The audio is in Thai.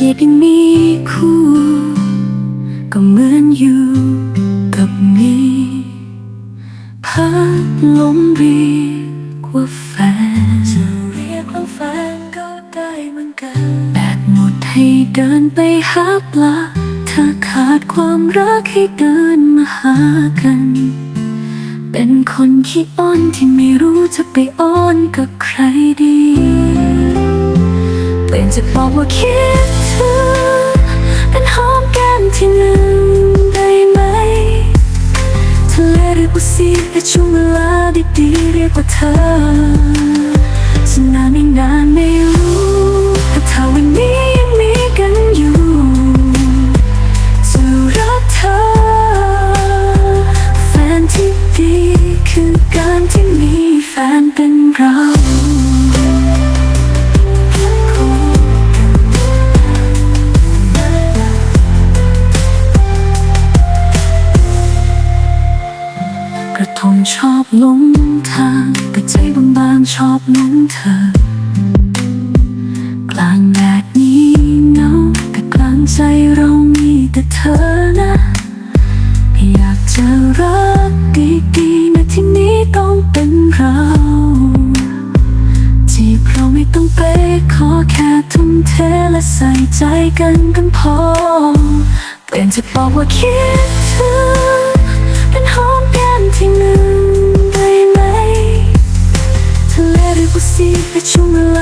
เกียังมีคู่ ก็เหมือนอยู่กับมีพัดลมเรียกว่าแฟนจะเรียกว่าแฟนก็ได้เหมือนกันแบกหมดให้เดินไปหาปลาเธอขาดความรักให้เดินมาหากัน เป็นคนขี้อ้อนที่ไม่รู้จะไปอ้อนกับใครดี เป็นจะบอกว่าคิด ที่หนึ่งได้ไหมทะเลเรียกว่าซีและช่วงเวลาดีๆเรียกว่าเธอจะนานไม่นานไม่รู้แต่ถ้าวันนี้ยังมีกันอยู่จะรักเธอ แฟนที่ดีคือการที่มีแฟนเป็นเรา กระทงชอบหลงทางแต่ใจบางๆชอบหลงเธอ กลางแดดนี้เงาแต่กลางใจเรามีแต่เธอนะอยากจะรักดีๆนะที่นี้ต้องเป็นเราจีบเราไม่ต้องเป๊ะขอแค่ทุ่มเทและใส่ใจกันกันพอเปลี่ยนจากบอกว่าคิดถึงเป็นหอ ย